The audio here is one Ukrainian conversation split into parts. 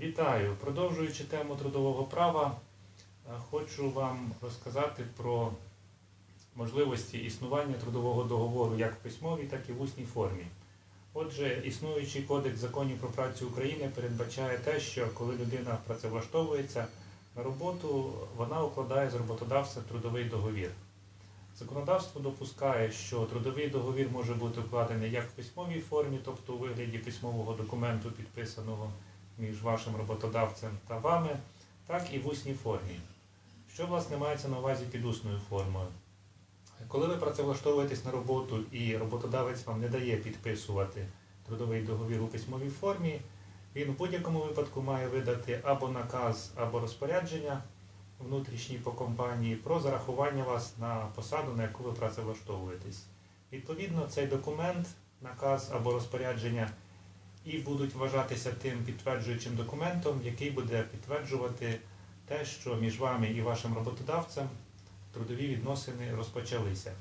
Вітаю! Продовжуючи тему трудового права, е, хочу вам розказати про можливості існування трудового договору як в письмовій, так і в усній формі. Отже, існуючий кодекс законів про працю України передбачає те, що коли людина працевлаштовується на роботу, вона укладає з роботодавцем трудовий договір. Законодавство допускає, що трудовий договір може бути укладений як в письмовій формі, тобто у вигляді письмового документу, підписаного між вашим роботодавцем та вами, так і в усній формі. Що власне мається на увазі під усною формою? Коли ви працевлаштовуєтесь на роботу і роботодавець вам не дає підписувати трудовий договір у письмовій формі, він в будь-якому випадку має видати або наказ, або розпорядження внутрішній по компанії про зарахування вас на посаду, на яку ви працевлаштовуєтесь. Відповідно, цей документ, наказ або розпорядження і будуть вважатися тим підтверджуючим документом, який буде підтверджувати те, що між вами і вашим роботодавцем трудові відносини розпочалися.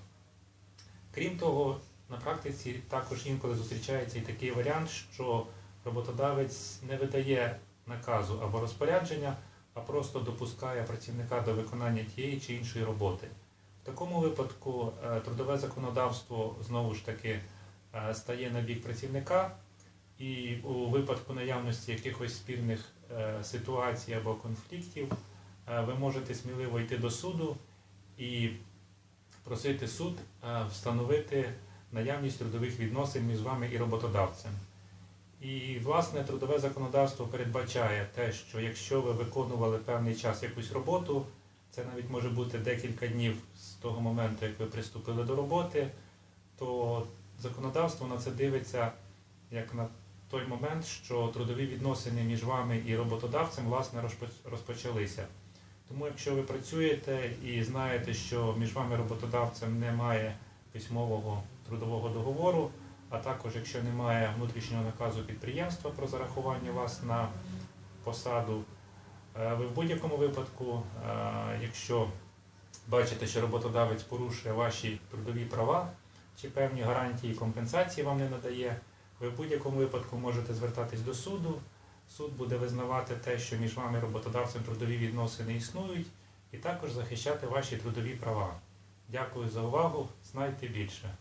Крім того, на практиці також інколи зустрічається і такий варіант, що роботодавець не видає наказу або розпорядження, а просто допускає працівника до виконання тієї чи іншої роботи. В такому випадку е, трудове законодавство знову ж таки е, стає на бік працівника, і у випадку наявності якихось спірних е, ситуацій або конфліктів е, ви можете сміливо йти до суду і просити суд е, встановити наявність трудових відносин між вами і роботодавцем. І, власне, трудове законодавство передбачає те, що якщо ви виконували певний час якусь роботу, це навіть може бути декілька днів з того моменту, як ви приступили до роботи, то законодавство на це дивиться як на той момент, що трудові відносини між вами і роботодавцем власне розпочалися. Тому якщо ви працюєте і знаєте, що між вами роботодавцем немає письмового трудового договору, а також якщо немає внутрішнього наказу підприємства про зарахування вас на посаду, е, ви в будь-якому випадку, е, якщо бачите, що роботодавець порушує ваші трудові права чи певні гарантії компенсації вам не надає, ви в будь-якому випадку можете звертатись до суду. Суд буде визнавати те, що між вами роботодавцем трудові відносини існують, і також захищати ваші трудові права. Дякую за увагу. Знайте більше.